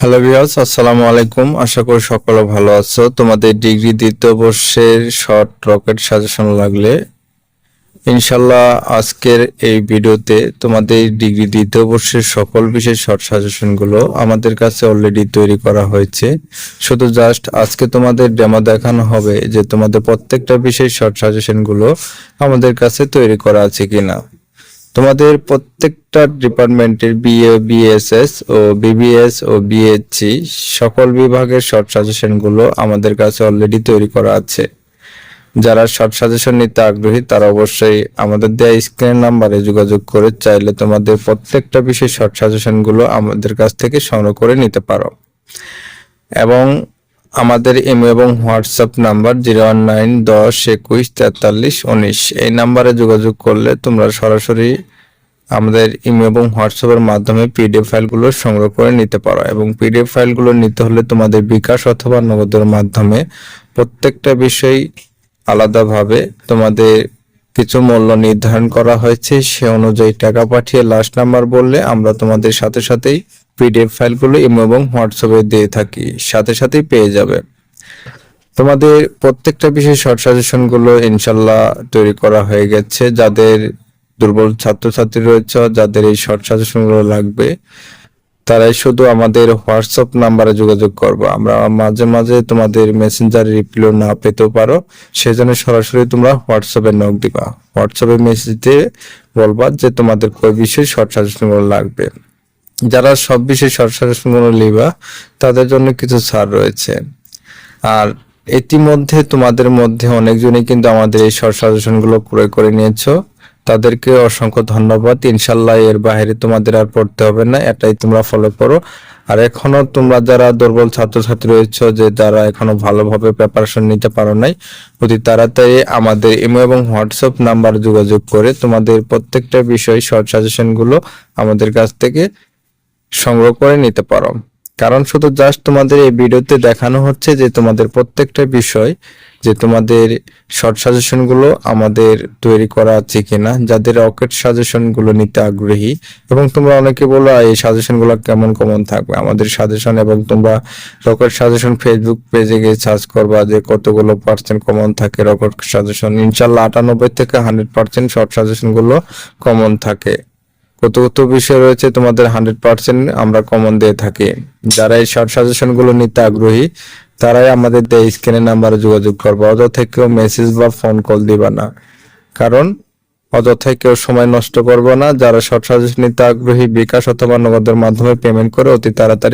Hello viewers আসসালামু আলাইকুম। আশা করি সকলে ভালো আছো। তোমাদের ডিগ্রি দ্বিতীয় বর্ষের শর্ট রকেট সাজেশন লাগলে ইনশাল্লাহ আজকের এই ভিডিওতে তোমাদের ডিগ্রি দ্বিতীয় বর্ষের সকল বিষয় শর্ট সাজেশনগুলো আমাদের কাছে অলরেডি তৈরি করা হয়েছে। শুধু জাস্ট আজকে তোমাদের ডেমো দেখানো হবে যে তোমাদের প্রত্যেকটা বিষয় শর্ট সাজেশনগুলো আমাদের কাছে তৈরি করা আছে কিনা। তোমাদের প্রত্যেকটা ডিপার্টমেন্টের বিএ, বিএসএস ও বিবিএস ও বিএসসি সকল বিভাগের শর্ট সাজেশনগুলো আমাদের কাছে অলরেডি তৈরি করা আছে। যারা শর্ট সাজেশন নিতে আগ্রহী, তারা অবশ্যই আমাদের দেওয়া স্ক্রিন নাম্বারে যোগাযোগ করে চাইলে তোমাদের প্রত্যেকটা বিষয়ে শর্ট সাজেশনগুলো আমাদের কাছ থেকে সংগ্রহ করে নিতে পারো। এবং আমাদের ইমেল এবং WhatsApp number zero one nine দশ একুশ তেতাল্লিশ উনিশ। এই নাম্বারে যোগাযোগ করলে তোমরা সরাসরি আমাদের ইমেল এবং হোয়াটসঅ্যাপের মাধ্যমে পিডিএফ ফাইলগুলো সংগ্রহ করে নিতে পারো এবং পিডিএফ ফাইলগুলো নিতে হলে তোমাদের বিকাশ অথবা নগদের মাধ্যমে প্রত্যেকটা বিষয় আলাদাভাবে তোমাদের কিছু মূল্য নির্ধারণ করা হয়েছে। সে অনুযায়ী টাকা পাঠিয়ে লাস্ট নাম্বার বললে আমরা তোমাদের সাথে সাথেই পিডিএফ ফাইলগুলো ইমো এবং হোয়াটসঅ্যাপে দিয়ে থাকি, সাথে সাথেই পেয়ে যাবে। তোমাদের প্রত্যেকটা বিষয়ে শর্ট সাজেশনগুলো ইনশাল্লাহ তৈরি করা হয়ে গেছে। যাদের দুর্বল ছাত্রছাত্রী রয়েছে, যাদের এই শর্ট সাজেশনগুলো লাগবে, তারাই শুধু আমাদের হোয়াটসঅ্যাপ নাম্বারে যোগাযোগ করব। আমরা মাঝে মাঝে তোমাদের মেসেঞ্জার রিপ্লাই না পেতেও পারো, সেজন্য সরাসরি তোমরা হোয়াটসঅ্যাপে নক দিবা। হোয়াটসঅ্যাপে মেসেজ দিয়ে বলবা যে তোমাদের কোন বিষয়ে শর্ট সাজেশনগুলো লাগবে। যারা সব বিষয়ে শর্ট সাজেশনগুলো লিবা, তাদের জন্য কিছু ছাড় রয়েছে। আর ইতিমধ্যে তোমাদের মধ্যে অনেকজনই কিন্তু আমাদের এই শর্ট সাজেশনগুলো ক্রয় করে নিয়েছো। তাদেরকে অসংখ্য ধন্যবাদ। ইনশাল্লাহ এর বাইরে তোমাদের আর পড়তে হবে না, এটাই তোমরা ফলো করো। আর এখনও তোমরা যারা দুর্বল ছাত্রছাত্রী রয়েছে, যে যারা এখনও ভালোভাবে প্রিপারেশন নিতে পারো নাই, অতি তাড়াতাড়ি আমাদের ইমো এবং হোয়াটসঅ্যাপ নাম্বার যোগাযোগ করে তোমাদের প্রত্যেকটা বিষয় শর্ট সাজেশনগুলো আমাদের কাছ থেকে সংগ্রহ করে নিতে পারো। কারণ শুধু জাস্ট তোমাদের এই ভিডিওতে দেখানো হচ্ছে যে তোমাদের প্রত্যেকটা বিষয়, যে তোমাদের শর্ট সাজেশনগুলো আমাদের তৈরি করা আছে কিনা, যাদের রকেট সাজেশনগুলো নিতে আগ্রহী, এবং তোমরা অনেকে বলো এই সাজেশনগুলো কেমন কমন থাকবে? আমাদের সাজেশন এবং তোমরা রকেট সাজেশন ফেসবুক পেজে গিয়ে সার্চ করবা যে কতগুলো পার্সেন্ট কমন থাকে রকেট সাজেশন ইনশাল্লাহ আটানব্বই থেকে হান্ড্রেড পার্সেন্ট শর্ট সাজেশনগুলো কমন থাকে। কত কত বিষয় রয়েছে, তোমাদের হান্ড্রেড পার্সেন্ট আমরা কমন দিয়ে থাকি। যারা এই শর্ট সাজেশনগুলো নিতে আগ্রহী, তারাই আমাদের দেয় স্ক্রিনের নাম্বারে যোগাযোগ করবে। অথবা কেউ মেসেজ বা ফোন কল দিবা না। কারণ অযথায় কেউ সময় নষ্ট করব না। যারা শর্ট সাজেশন নিতে আগ্রহী, বিকাশ অথবা নগদের মাধ্যমে পেমেন্ট করে অতি তাড়াতাড়ি